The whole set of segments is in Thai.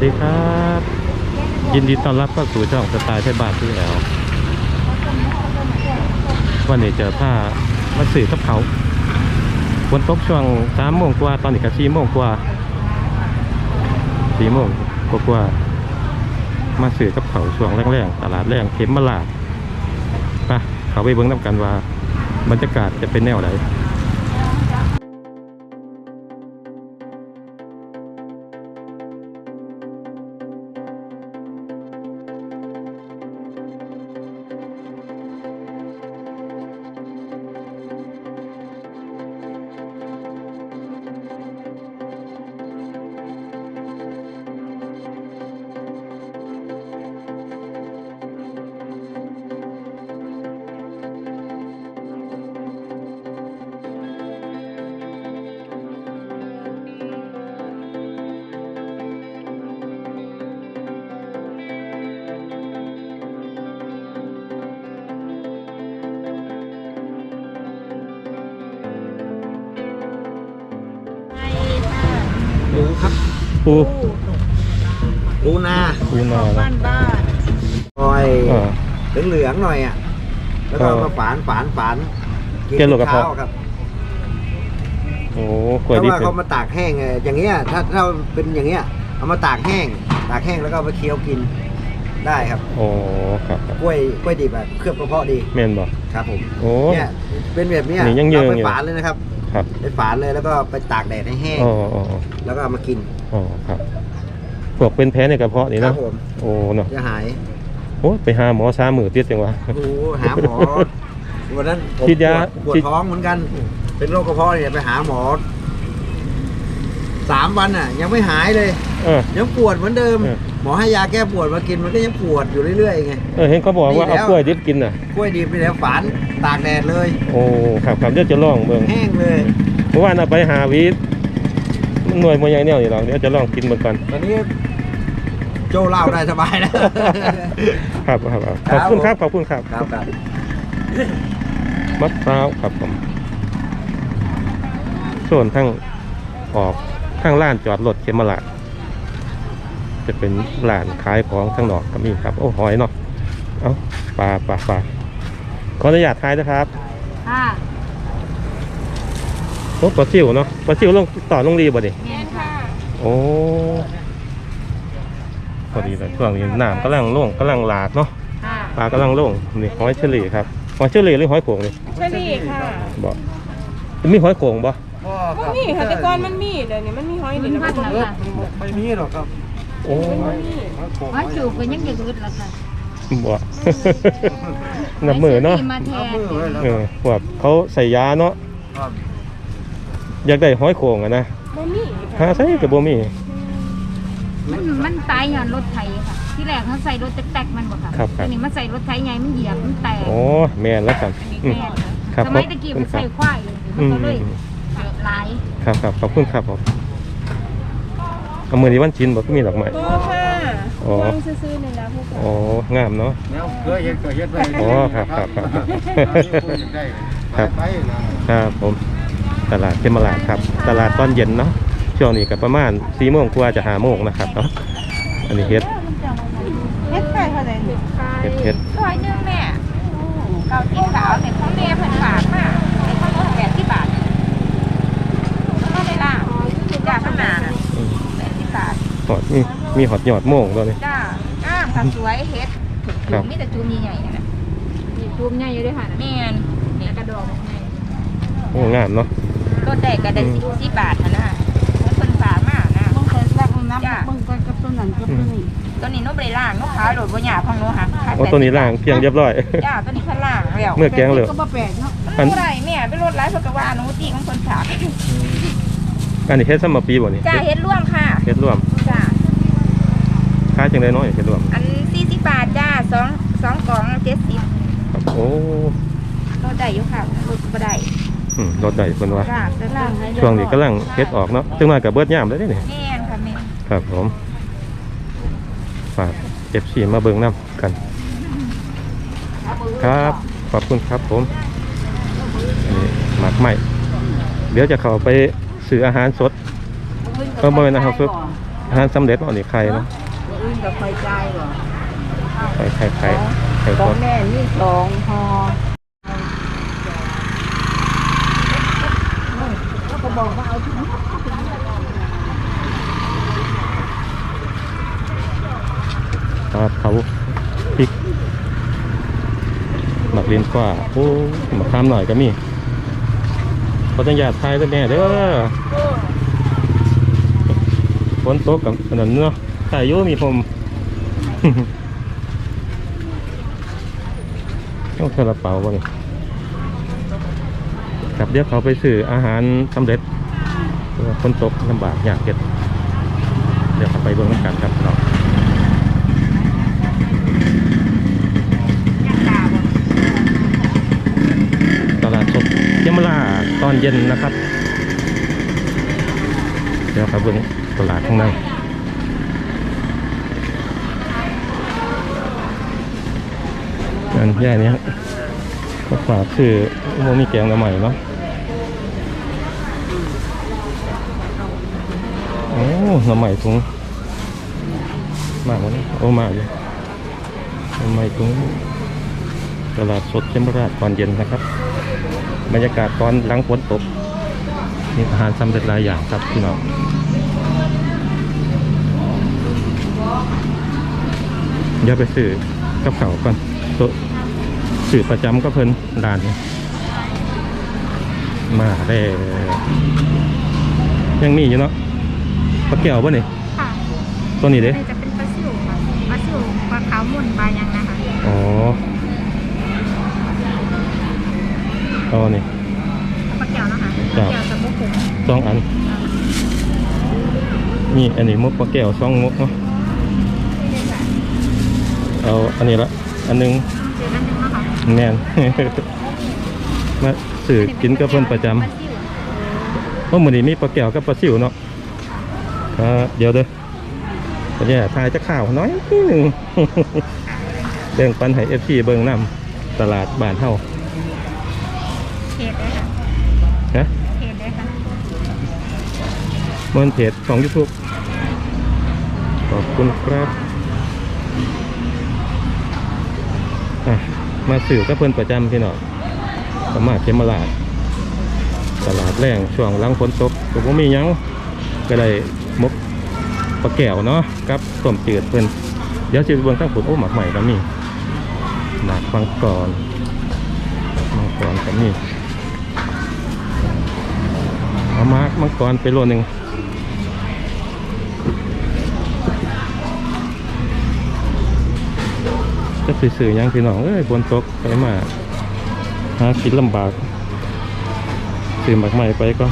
สดีครับ ยินดีต้อนรับเข้าสู่ช่องสไตล์ไทยบ้านที่แล้ว วันนี้เจอผ้ามาสื่อกับเขาฝนตกช่วงสามโมงกว่าตอนนี้ก็สี่โมงกว่าสี่โมงกว่าๆมาสื่อกับเขาช่วงแรกๆตลาดแรงเข็มมาลาดไปเขาไปเบิ้งน้ำกันว่าบรรยากาศจะเป็นแนวไหน ปูครับปูปูนาปูนาบ้านบ้านคอยอ่าเหลืองๆหน่อยอะแล้วก็เออเอามาฝานฝานฝานกินเกลือกับเช้าพอครับโอ้กเพล้วยราะดิบว่าเขามาตากแห้งไงอย่างเงี้ยถ้าถ้าเป็นอย่างเงี้ยเอามาตากแห้ง ตากแห้งแล้วก็เอาไปเคี้ยวกินได้ครับโอ้ครับครับกล้วยกล้วยดิบแบบเคลือบกระเพาะดีแม่นบ่ครับผมโอ้เนี่ยเป็นแบบเนี้ยนี่ยังเยิงเราไปอยู่ฝานเลยนะครับ ครับไปฝานเลยแล้วก็ไปตากแดดให้แห้งอ๋ออ๋ออ๋อแล้วก็เอามากินอ๋อครับพวกเป็นแพ้ในกระเพาะนี่ครัเนาะบผมโอ้เนาะจะหายโอ้ไปหาหมอสามมือติดจังวะ โอ้โหหาหมอวันนั้นผมฉีดยาปวดปวดฉีดท้องเหมือนกัน เป็นโรคกระเพาะเนี่ยไปหาหมอสามวันอะ ยังไม่หายเลย เออ ยังปวดเหมือนเดิม เออ หมอให้ยาแก้ปวดมากินมันก็ยังปวดอยู่เรื่อยๆไง เออเห็นเขาบอกว่าดีแล้เอาวกล้วยดิบกินน่ะ กล้วยดิบไปแล้วฝานตากแดดเลย โอ้ครับครับเดี๋ยวจะลองเบิ่งแห้งเลย เพราะว่าน่ะไปหาวีดมันหน่วยมวยใหญ่แนวนี่หรอกเดี๋ยวจะลองกินเบิ่งก่อนตอนนี้โจเล่าได้สบายแล้ว ครับครับครับขอบคุณครับขอบคุณครับ ครับครับมะพร้าวครับผมส่วนทั้งออกข้างล้านจอดรถเขมราช จะเป็นร้านขายของข้างนอกก็มีครับ โอ้หอยเนาะเอ้าปลาปลาปลาขออนุญาตทายนะครับค่ะโอ้ปลาซิวเนาะปลาซิวลงต่อลงรีบ่ดิแม่นค่ะโอ้พอดีเลยช่วงนี้น้ำกำลังลงกำลังหลากเนาะค่ะปลากำลังลงนี่หอยเฉลี่ครับหอยเฉลี่หรือหอยโขงนี่เชอรี่ค่ะบ่มีหอยโขงบ่มันมีค่ะแต่ก่อนมันมีเดี๋ยวนี้มันมีหอยมันี่นแล้วพัมันนแล้วก็ค่ะไม่มีหรอกครับโอ้ว่าจูบก็ยังจะรุดแล้วค่ะบ่นับมือเนาะไซื้มาแทนเออว่าเขาใส่ยาเนาะครับอยากได้หอยโขงอะนะบ่มีหาใส่ก็บ่มีมันมันตายย้อนรถไถค่ะ ที่แรกเขาใส่รถแตกๆมันบ่ค่ะครับครับทีนี้มันใส่รถไถใหญ่มันเหยียบมันแตกโอ้แม่นแล้วกันอืมแม่นครับสมัยตะกี้มันใส่ควายเลยมันก็เลยอืมหลายครับครับขอบคุณครับผม เอามือนี้วันจินบ่มีดอกไม้ บ่ค่ะอ๋อวางซื่อๆนี่ล่ะพวกอ๋องามเนาะ แล้วเคยเห็นก็เห็นไปอ๋อครับครับครับครับครับ ไปนะครับผมตลาดเขมราชครับ ตลาดตอนเย็นเนาะช่วงนี้ก็ประมาณสี่โมงกว่าจะหาโมงนะครับเนาะอันนี้เฮ็ดเฮ็ดไข่เท่าใดเฮ็ดเฮ็ดร้อยนึงแม่เกากินขาวแต่ของแม่เพิ่นฝากมาแต่ของแปดที่บาทก็ได้ล่ะจ้าข้างหน้าน่ะ อืม แปดที่บาท หอดมีมีหอดหยอดโมงตัวนี้จ้าอ้ามค่ะสวยเฮ็ดครับมีแต่จูมใหญ่ๆนั่นแหละมีจุ่มใหญ่อยู่ด้วยค่ะแม่นนี่กระดองใหญ่โอ้งามเนาะก็ได้ก็ได้สิบสิบบาทหั่นนะแล้วเพิ่นฝากมานะต้องเคยซักน้ำมึงก็กับตัวนั้นกับตัวนี้ตัวนี้หนูบ่ได้ล้างหนูขายโดดบ่หยาบของหนูค่ะขายโอ้ตัวนี้ล่างเพียงเรียบร้อยจ้าตัวนี้เพิ่นล้างแล้วเมื่อแกงเลยก็บ่แปลกเนาะมันบ่ได้แม่ไปรถหลายเพิ่นก็ว่าหนูตีของเพิ่นฝาก อันนี้เฮ็ดซ้ำมาปีบ่นี่จ้าเฮ็ดร่วมค่ะเฮ็ดร่วมจ้าค่าจังได้น้อยเฮ็ดร่วม อัน40บาทจ้าสองสองกล่อง70ครับโอ้รถได้อยู่ค่ะรถบ่ได้อืมรถได้เพิ่นว่าจ้าเพิ่นล้างให้ช่วงนี้กำลังเฮ็ดออกเนาะถึงมากับเบิดยามแล้วเด้นี่แม่นค่ะแม่นครับผมฝาก FC มาเบิ่งนํกัน ครับ ขอบคุณครับผมอันนี้หมักใหม่ เดี๋ยวจะเข้าไป ซื้ออาหารสด เออบ่แม่นอาหารสด อาหารสำเร็จบ่นี่ไข่เนาะอื่นกับไฟใจเหรอไข่ไข่ไข่ไข่ขสองดแม่นี่สองห่อเขาก็บอกว่าเอาที่นี่ปลาเผาพริกหมักเลียนกว่าโอ้หมักข้ามหน่อยก็มี เขาจะหยาดไทยด้วยแม่เด้อฝนตกกับอันนั้นเนาะถ่ายยุ่มีผมต้องกระเป๋าบ้างกับเดี๋ยวเขาไปซื้ออาหารสำเร็จฝนตกลำบากอยากเก็บเดี๋ยวเขาไปเบิ่งน้ำกันครับพี่น้อง ตลาดสดเยมราต อนเย็นนะครับ เดี๋ยวครับเบิ่งตลาดข้างในอันแย่นี้ก็ฝากคือโมมีแกงละใหม่เนาะโอ้ละใหม่ถุงมากวะนี่โอ้มากอยู่ละใหม่ถุงตลาดสดเชมราชตอนเย็นนะครับ บรรยากาศตอนหลังฝนตกมีอาหารสำเร็จหลายอย่างครับพี่น้องอย่าไปซื้อกับเขาวก่อนตัวซื้อประจำก็เพิ่นด่านนี้มาได้ยังมีอยู่เนาะปลาเกี่ยวป่ะนี่ค่ะตัวนี้เด้นี่จะเป็นปลาซิวค่ะปลาซิวปลาขาวหมุนปลายังนะคะอ๋อ เอาอันนี่ปลาแก้วนะคะจ้ะแก้วจะมุกผมสองอัน นี่อันนี้มุกปลาแก้วสองมุกเนาะเอาอันนี้ละ อันหนึงเจอกันหนึ่งนะคะแน่นมาสื่อกินกับเพิ่นประจปลาซิวำเพราะมื้อนี้มีปลาแก้วกับปลาซิวเนาะครับเดี๋ยวเด้อปัญญาทายจะข่าวน้อยนิดหนึงแบ่งปันให้ FC เบิ่งนํตลาดบ้านเฮา เขตเลยค่ะฮะเขตเลยค่ะบนเพจของ YouTube ขอบคุณครับอะมาสื่อกับเพื่อนประจำพี่น้องสามารถเขมราชตลาดแรงช่วงหลังฝนตกก็บ่มีหยังก็ได้มกปลาแก้วเนาะกับต้มจืดเพื่อนเดี๋ยวสิไปเบิ่งตั้งผุดโอ้หมักใหม่ก็มีหมากมังกรมังกรก็มี เอามากมังกรไปโลหนึ่งจะไปสื่อหยังพี่น้องเอ้ยบนตกไปมาหากินลำบากสื่อหมักใหม่ไปก็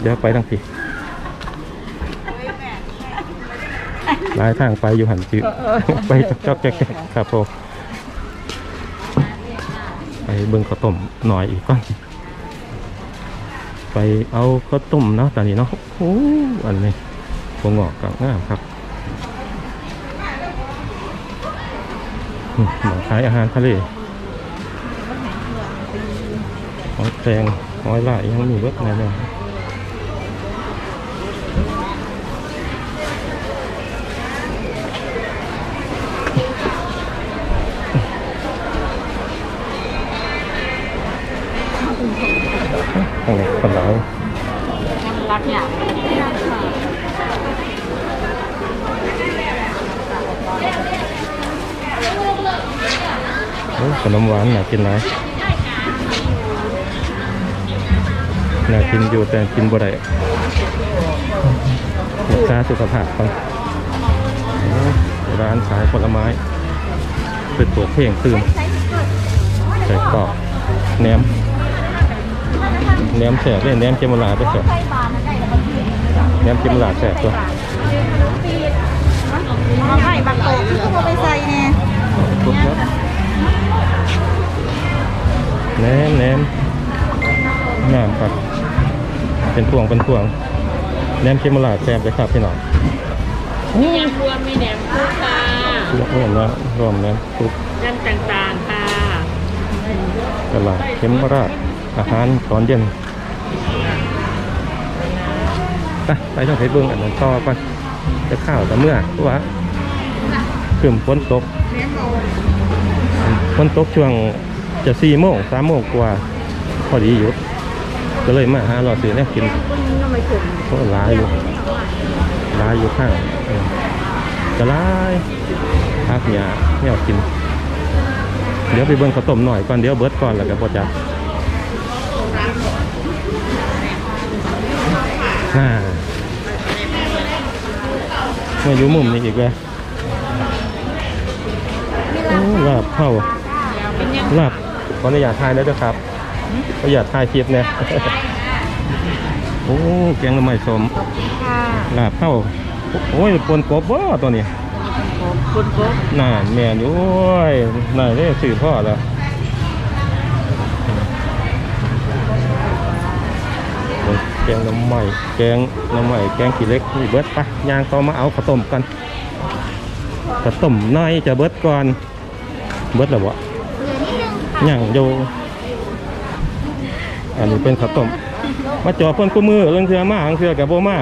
เดี๋ยวไปทางพี่หลายทางไปอยู่หันจือไปจอกแจ๊กครับผม ไปเบิ่งข้าวต้มหน่อยอีกก่อนไปเอาข้าวต้มเนาะตอนนี้เนาะโอ้อันนี้หัวงอกกับงามครับมหมอขายอาหารทะเลหอยแครงหอยลายยังมีเบิดแน่เลย ข้างในคนหลายรักเนี่ยโอ้ขนมหวานน่ากินหลายน่ากินอยู่แต่กินบ่ได้รักษาสุขภาพก่อนโอ้ร้านขายผลไม้เป็นตัวเพ่งตื่นใส่กรอกแหนม แหนมแสบเลยแหนมเจมลาไปแสบแหนมเจมลาแสบตัวมาให้บักโตก็มาไปใส่เนี่ยปุ๊บครับแหนมแหนมงามครับ เป็นพวงเป็นพวงแหนมเจมลาแสบเลยครับพี่น้องมียำรวมมีแหนมคุกค่ะรวมแล้วรวมแล้วปุ๊บยำต่างๆค่ะตลาดเข็มราช อาหารตอนเย็นไปไปต้องไปเบิ่งอันนั้นต่อก่อนจะข้าวแต่เมื่อเพราะว่าขึ้นฝนตกฝนตกช่วงจะสี่โมงสามโมงกว่า พอดีหยุดก็เลยมาหาเราซื้อเนี่ยกินโอ้ายอยู่หลายอยู่ข้างจะหลายพักหยเนี่ยกิน เดี๋ยวไปเบิ่งข้าวต้มหน่อยก่อนเดี๋ยวเบิร์ดก่อนแล้วก็พอจับ น่ามาอยู่มุมนี้อีกเลยโอ้ลาบเข้าลาบขออนุญาตถ่ายได้ด้วยครับขออนุญาตถ่ายคลิปเนี่ยโอ้แกงละไม้สมค่ะลาบเข้าโอ้ยปนกบว่าตัวนี้คุณครบน่าแม่นอยู่โอ้ยน่าได้สื่อพ่อแล้วแก งน้ำใหม่แกงน้ำใหม่แกงขี้เล็กนี่เบิดปะย่างต่อมาเอาข้าวต้มกันข้าวต้มน้อยจะเบิดก่อน เบิดแล้วบ่ย่างอยู่อันนี้เป็นข้าวต้มมาจอเพิ่นกูมือเรื่องเทือมาเรื่องเทือกับโบมา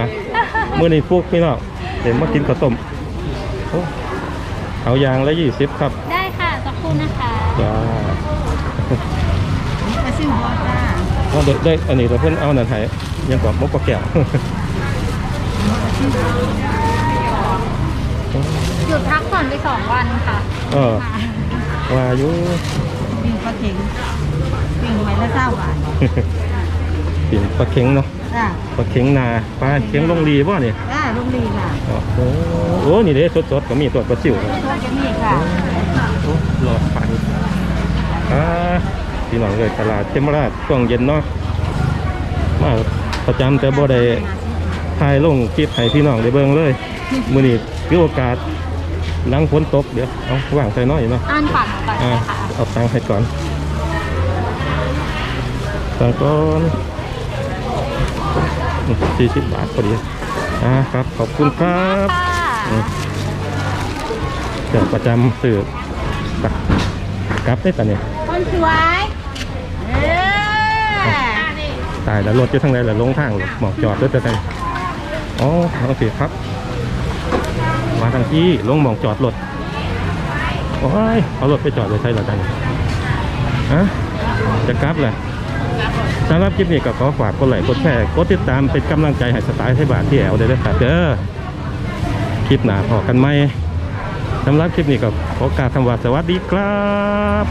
มือนี่พวกพี่น้องเดี๋ยวมากินข้าวต้มโอ้เอายางละยี่สิบครับ ได้ค่ะสักครู่นะคะจ้ามาซื้อหัวจ้า เอาได้ได้ อันนี้เราเพิ่นเอาหนันไทยยังกว่ามกกระแก้วหยุดพักผ่อนไปสองวันค่ะเออว่าอยู่วิ่งปลาเข็งวิ่งไม้ละเศร้าบาทปิ่นปลาเข็งเนาะจ้าปลาเข็งนาปลาเข็งลงรีบ่เนี่ยจ้าลุงลีค่ะโอ้โหโอ้นี่เด้สดๆก็มีตัวปลาซิวตัวจะมีค่ะ โอ้หลอดไฟอ่า พี่น้องเลยตลาดเทมราชช่วงเย็นเนาะมาประจำแต่บ่ได้ถ่ายลงคลิปให้พี่น้องได้เบิ่งเลยมื้อนี้คือโอกาสหลังฝนตกเดี๋ยวเอาว่างใส่น้อยเนาะอ่านฝันก่อนอ่านะคะเอาตังค์ให้ก่อนตังค์ก่อนสี่สิบบาทพอดีอ่าครับ ขอบคุณครับค่ะอืมเดี๋ยวประจำสื่อบักกลับได้ปะเนี่ยคนสวย ตายแล้วรถอยู่ทางไหนแล้วลงทางเลยหมอกจอดด้วยจะไงอ๋อโอเคครับ มาทางที่ลงหมองจอดรถโอ้ยเอารถไปจอดไว้ใช่หรอกันฮะจะกลับเลยสำหรับคลิปนี้ก็ขอฝากกดไลค์กดแชร์กดติดตามเป็นกำลังใจให้สไตล์ไทยบาทที่แอลได้เลยครับเด้อคลิปหนาพอกันไหมสำหรับคลิปนี้ก็ขอกาวคำว่าสวัสดีครับ